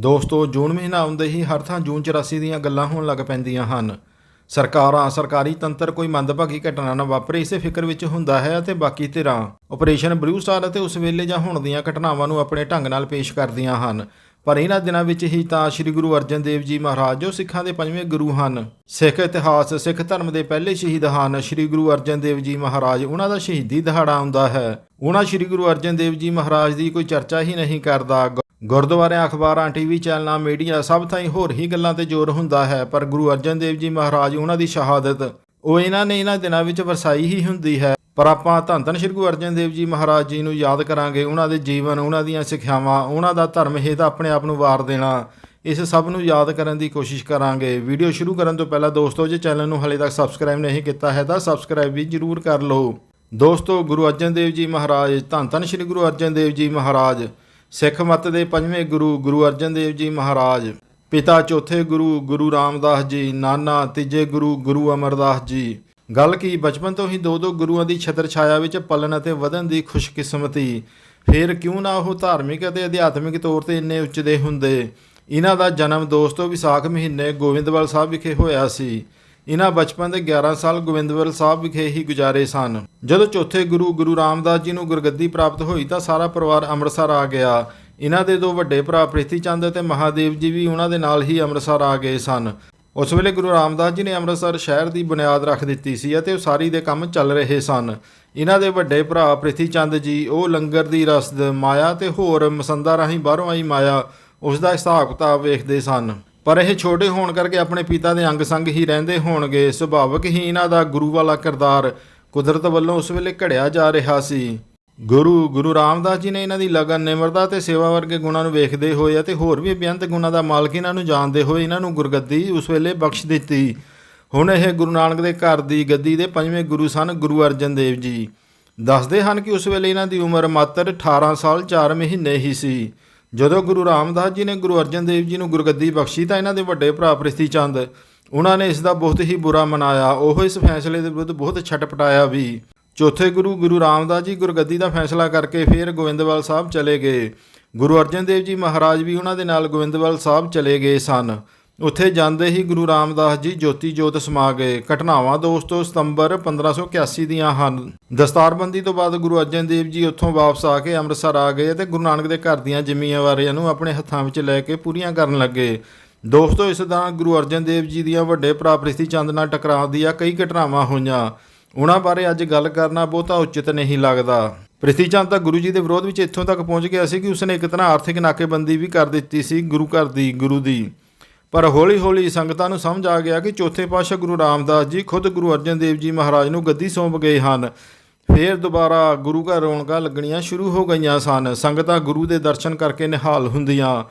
ਦੋਸਤੋ, ਜੂਨ ਮਹੀਨਾ ਆਉਂਦੇ ਹੀ ਹਰ ਥਾਂ ਜੂਨ 84 ਦੀਆਂ ਗੱਲਾਂ ਹੋਣ ਲੱਗ ਪੈਂਦੀਆਂ ਹਨ। ਸਰਕਾਰਾਂ, ਸਰਕਾਰੀ ਤੰਤਰ ਕੋਈ ਮੰਦਭਾਗੀ ਘਟਨਾ ਨਾ ਵਾਪਰੇ, ਇਸੇ ਫਿਕਰ ਵਿੱਚ ਹੁੰਦਾ ਹੈ ਅਤੇ ਬਾਕੀ ਧਿਰਾਂ ਆਪਰੇਸ਼ਨ ਬਲੂ ਸਟਾਰ ਅਤੇ ਉਸ ਵੇਲੇ ਜਾਂ ਹੁਣ ਦੀਆਂ ਘਟਨਾਵਾਂ ਨੂੰ ਆਪਣੇ ਢੰਗ ਨਾਲ ਪੇਸ਼ ਕਰਦੀਆਂ ਹਨ। ਪਰ ਇਹਨਾਂ ਦਿਨਾਂ ਵਿੱਚ ਹੀ ਤਾਂ ਸ੍ਰੀ ਗੁਰੂ ਅਰਜਨ ਦੇਵ ਜੀ ਮਹਾਰਾਜ, ਜੋ ਸਿੱਖਾਂ ਦੇ ਪੰਜਵੇਂ ਗੁਰੂ ਹਨ, ਸਿੱਖ ਇਤਿਹਾਸ, ਸਿੱਖ ਧਰਮ ਦੇ ਪਹਿਲੇ ਸ਼ਹੀਦ ਹਨ। ਸ੍ਰੀ ਗੁਰੂ ਅਰਜਨ ਦੇਵ ਜੀ ਮਹਾਰਾਜ, ਉਹਨਾਂ ਦਾ ਸ਼ਹੀਦੀ ਦਿਹਾੜਾ ਆਉਂਦਾ ਹੈ। ਉਹਨਾਂ ਸ੍ਰੀ ਗੁਰੂ ਅਰਜਨ ਦੇਵ ਜੀ ਮਹਾਰਾਜ ਦੀ ਕੋਈ ਚਰਚਾ ਹੀ ਨਹੀਂ ਕਰਦਾ। ਗੁਰਦੁਆਰਿਆਂ, ਅਖਬਾਰਾਂ, ਟੀਵੀ ਚੈਨਲਾਂ, ਮੀਡੀਆ ਸਭ ਥਾਈਂ ਹੋਰ ਹੀ ਗੱਲਾਂ ਤੇ ਜ਼ੋਰ ਹੁੰਦਾ ਹੈ, ਪਰ ਗੁਰੂ ਅਰਜਨ ਦੇਵ ਜੀ ਮਹਾਰਾਜ ਉਹਨਾਂ ਦੀ ਸ਼ਹਾਦਤ, ਉਹ ਇਹਨਾਂ ਨੇ ਇਹਨਾਂ ਦਿਨਾਂ ਵਿੱਚ ਵਰਸਾਈ ਹੀ ਹੁੰਦੀ ਹੈ। ਪਰ ਆਪਾਂ ਧੰਨ ਧੰਨ ਸ਼੍ਰੀ ਗੁਰੂ ਅਰਜਨ ਦੇਵ ਜੀ ਮਹਾਰਾਜ ਜੀ ਨੂੰ ਯਾਦ ਕਰਾਂਗੇ, ਉਹਨਾਂ ਦੇ ਜੀਵਨ, ਉਹਨਾਂ ਦੀਆਂ ਸਿੱਖਿਆਵਾਂ, ਉਹਨਾਂ ਦਾ ਧਰਮ ਹਿਤ ਆਪਣੇ ਆਪ ਨੂੰ ਵਾਰ ਦੇਣਾ, ਇਸ ਸਭ ਨੂੰ ਯਾਦ ਕਰਨ ਦੀ ਕੋਸ਼ਿਸ਼ ਕਰਾਂਗੇ। ਵੀਡੀਓ ਸ਼ੁਰੂ ਕਰਨ ਤੋਂ ਪਹਿਲਾਂ ਦੋਸਤੋ, ਜੇ ਚੈਨਲ ਨੂੰ ਹਲੇ ਤੱਕ ਸਬਸਕ੍ਰਾਈਬ ਨਹੀਂ ਕੀਤਾ ਹੈ, ਤਾਂ ਸਬਸਕ੍ਰਾਈਬ ਵੀ ਜਰੂਰ ਕਰ ਲਓ। ਦੋਸਤੋ, ਗੁਰੂ ਅਰਜਨ ਦੇਵ ਜੀ ਮਹਾਰਾਜ, ਧੰਨ ਧੰਨ ਸ਼੍ਰੀ ਗੁਰੂ ਅਰਜਨ ਦੇਵ ਜੀ ਮਹਾਰਾਜ ਸਿੱਖ ਮਤ ਦੇ ਪੰਜਵੇਂ ਗੁਰੂ ਗੁਰੂ ਅਰਜਨ ਦੇਵ ਜੀ ਮਹਾਰਾਜ, ਪਿਤਾ ਚੌਥੇ ਗੁਰੂ ਗੁਰੂ ਰਾਮਦਾਸ ਜੀ, ਨਾਨਾ ਤੀਜੇ ਗੁਰੂ ਗੁਰੂ ਅਮਰਦਾਸ ਜੀ। ਗੱਲ ਕੀ, ਬਚਪਨ ਤੋਂ ਹੀ ਦੋ ਦੋ ਗੁਰੂਆਂ ਦੀ ਛਤਰ ਛਾਇਆ ਵਿੱਚ ਪਲਣ ਅਤੇ ਵਧਣ ਦੀ ਖੁਸ਼ਕਿਸਮਤੀ। ਫਿਰ ਕਿਉਂ ਨਾ ਉਹ ਧਾਰਮਿਕ ਅਤੇ ਅਧਿਆਤਮਿਕ ਤੌਰ ਤੇ ਇੰਨੇ ਉੱਚਦੇ ਹੁੰਦੇ? ਇਹਨਾਂ ਦਾ ਜਨਮ ਦੋਸਤੋ ਵਿਸਾਖ ਮਹੀਨੇ ਗੋਬਿੰਦਵਾਲ ਸਾਹਿਬ ਵਿਖੇ ਹੋਇਆ ਸੀ। ਇਹਨਾਂ ਬਚਪਨ ਦੇ 11 ਸਾਲ ਗੋਬਿੰਦਵਾਲ ਸਾਹਿਬ ਵਿਖੇ ਹੀ ਗੁਜ਼ਾਰੇ ਸਨ। ਜਦੋਂ ਚੌਥੇ ਗੁਰੂ ਗੁਰੂ ਰਾਮਦਾਸ ਜੀ ਨੂੰ ਗੁਰਗੱਦੀ ਪ੍ਰਾਪਤ ਹੋਈ ਤਾਂ ਸਾਰਾ ਪਰਿਵਾਰ ਅੰਮ੍ਰਿਤਸਰ ਆ ਗਿਆ। ਇਹਨਾਂ ਦੇ ਦੋ ਵੱਡੇ ਭਰਾ ਪ੍ਰਿਥੀ ਚੰਦ ਅਤੇ ਮਹਾਦੇਵ ਜੀ ਵੀ ਉਹਨਾਂ ਦੇ ਨਾਲ ਹੀ ਅੰਮ੍ਰਿਤਸਰ ਆ ਗਏ ਸਨ। ਉਸ ਵੇਲੇ ਗੁਰੂ ਰਾਮਦਾਸ ਜੀ ਨੇ ਅੰਮ੍ਰਿਤਸਰ ਸ਼ਹਿਰ ਦੀ ਬੁਨਿਆਦ ਰੱਖ ਦਿੱਤੀ ਸੀ ਅਤੇ ਉਸਾਰੀ ਦੇ ਕੰਮ ਚੱਲ ਰਹੇ ਸਨ। ਇਹਨਾਂ ਦੇ ਵੱਡੇ ਭਰਾ ਪ੍ਰਿਥੀ ਚੰਦ ਜੀ, ਉਹ ਲੰਗਰ ਦੀ ਰਸਦ, ਮਾਇਆ ਤੇ ਹੋਰ ਮਸੰਦਾ ਰਾਹੀਂ ਬਾਹਰੋਂ ਆਈ ਮਾਇਆ, ਉਸ ਦਾ ਹਿਸਾਬ ਕਿਤਾਬ ਵੇਖਦੇ ਸਨ। ਪਰ ਇਹ ਛੋਟੇ ਹੋਣ ਕਰਕੇ ਆਪਣੇ ਪਿਤਾ ਦੇ ਅੰਗ ਸੰਗ ਹੀ ਰਹਿੰਦੇ ਹੋਣਗੇ। ਸੁਭਾਵਕ ਹੀ ਇਹਨਾਂ ਦਾ ਗੁਰੂ ਵਾਲਾ ਕਿਰਦਾਰ ਕੁਦਰਤ ਵੱਲੋਂ ਉਸ ਵੇਲੇ ਘੜਿਆ ਜਾ ਰਿਹਾ ਸੀ। ਗੁਰੂ ਗੁਰੂ ਰਾਮਦਾਸ ਜੀ ਨੇ ਇਹਨਾਂ ਦੀ ਲਗਨ, ਨਿਮਰਤਾ ਤੇ ਸੇਵਾ ਵਰਗੇ ਗੁਣਾਂ ਨੂੰ ਵੇਖਦੇ ਹੋਏ ਅਤੇ ਹੋਰ ਵੀ ਬੇਅੰਤ ਗੁਣਾਂ ਦਾ ਮਾਲਕ ਇਹਨਾਂ ਨੂੰ ਜਾਣਦੇ ਹੋਏ ਇਹਨਾਂ ਨੂੰ ਗੁਰਗੱਦੀ ਉਸ ਵੇਲੇ ਬਖਸ਼ ਦਿੱਤੀ। ਹੁਣ ਇਹ ਗੁਰੂ ਨਾਨਕ ਦੇ ਘਰ ਦੀ ਗੱਦੀ ਦੇ ਪੰਜਵੇਂ ਗੁਰੂ ਸਨ ਗੁਰੂ ਅਰਜਨ ਦੇਵ ਜੀ। ਦੱਸਦੇ ਹਨ ਕਿ ਉਸ ਵੇਲੇ ਇਹਨਾਂ ਦੀ ਉਮਰ ਮਾਤਰ 18 ਸਾਲ 4 ਮਹੀਨੇ ਹੀ ਸੀ। ਜਦੋਂ ਗੁਰੂ ਰਾਮਦਾਸ ਜੀ ਨੇ ਗੁਰੂ ਅਰਜਨ ਦੇਵ ਜੀ ਨੂੰ ਗੁਰਗੱਦੀ ਬਖਸ਼ੀ ਤਾਂ ਇਹਨਾਂ ਦੇ ਵੱਡੇ ਭਰਾ ਪ੍ਰਿਥੀ ਚੰਦ, ਉਹਨਾਂ ਨੇ ਇਸ ਦਾ ਬਹੁਤ ਹੀ ਬੁਰਾ ਮਨਾਇਆ। ਉਹ ਇਸ ਫੈਸਲੇ ਦੇ ਵਿਰੁੱਧ ਬਹੁਤ ਛਟਪਟਾਇਆ ਵੀ। ਚੌਥੇ ਗੁਰੂ ਗੁਰੂ ਰਾਮਦਾਸ ਜੀ ਗੁਰਗੱਦੀ ਦਾ ਫੈਸਲਾ ਕਰਕੇ ਫਿਰ ਗੋਬਿੰਦਵਾਲ ਸਾਹਿਬ ਚਲੇ ਗਏ। ਗੁਰੂ ਅਰਜਨ ਦੇਵ ਜੀ ਮਹਾਰਾਜ ਵੀ ਉਹਨਾਂ ਦੇ ਨਾਲ ਗੋਬਿੰਦਵਾਲ ਸਾਹਿਬ ਚਲੇ ਗਏ ਸਨ। ਉੱਥੇ ਜਾਂਦੇ ਹੀ ਗੁਰੂ ਰਾਮਦਾਸ ਜੀ ਜੋਤੀ ਜੋਤ ਸਮਾ ਗਏ। ਘਟਨਾਵਾਂ ਦੋਸਤੋ ਸਤੰਬਰ 1581 ਦੀਆਂ ਹਨ। ਦਸਤਾਰਬੰਦੀ ਤੋਂ ਬਾਅਦ ਗੁਰੂ ਅਰਜਨ ਦੇਵ ਜੀ ਉੱਥੋਂ ਵਾਪਸ ਆ ਕੇ ਅੰਮ੍ਰਿਤਸਰ ਆ ਗਏ ਅਤੇ ਗੁਰੂ ਨਾਨਕ ਦੇ ਘਰ ਦੀਆਂ ਜ਼ਿੰਮੇਵਾਰੀਆਂ ਨੂੰ ਆਪਣੇ ਹੱਥਾਂ ਵਿੱਚ ਲੈ ਕੇ ਪੂਰੀਆਂ ਕਰਨ ਲੱਗੇ। ਦੋਸਤੋ ਇਸ ਦੌਰਾਨ ਗੁਰੂ ਅਰਜਨ ਦੇਵ ਜੀ ਦੀਆਂ ਵੱਡੇ ਭਰਾ ਪ੍ਰਿਥੀ ਚੰਦ ਨਾਲ ਟਕਰਾਅ ਦੀਆਂ ਕਈ ਘਟਨਾਵਾਂ ਹੋਈਆਂ। ਉਹਨਾਂ ਬਾਰੇ ਅੱਜ ਗੱਲ ਕਰਨਾ ਬਹੁਤਾ ਉਚਿਤ ਨਹੀਂ ਲੱਗਦਾ। ਪ੍ਰਿਥੀ ਚੰਦ ਤਾਂ ਗੁਰੂ ਜੀ ਦੇ ਵਿਰੋਧ ਵਿੱਚ ਇੱਥੋਂ ਤੱਕ ਪਹੁੰਚ ਗਿਆ ਸੀ ਕਿ ਉਸਨੇ ਇੱਕ ਤਰ੍ਹਾਂ ਆਰਥਿਕ ਨਾਕੇਬੰਦੀ ਵੀ ਕਰ ਦਿੱਤੀ ਸੀ ਗੁਰੂ ਘਰ ਦੀ, ਗੁਰੂ ਦੀ। ਪਰ ਹੌਲੀ-ਹੌਲੀ ਸੰਗਤਾਂ ਨੂੰ ਸਮਝ ਆ ਗਿਆ ਕਿ ਚੌਥੇ ਪਾਤਸ਼ਾਹ ਗੁਰੂ ਰਾਮਦਾਸ ਜੀ ਖੁਦ ਗੁਰੂ ਅਰਜਨ ਦੇਵ ਜੀ ਮਹਾਰਾਜ ਨੂੰ ਗੱਦੀ ਸੌਂਪ ਗਏ ਹਨ। ਫੇਰ ਦੁਬਾਰਾ ਗੁਰੂ ਘਰ ਰੌਣਕਾਂ ਲੱਗਣੀਆਂ ਸ਼ੁਰੂ ਹੋ ਗਈਆਂ ਸਨ। ਸੰਗਤਾਂ ਗੁਰੂ ਦੇ ਦਰਸ਼ਨ ਕਰਕੇ ਨਿਹਾਲ ਹੁੰਦੀਆਂ।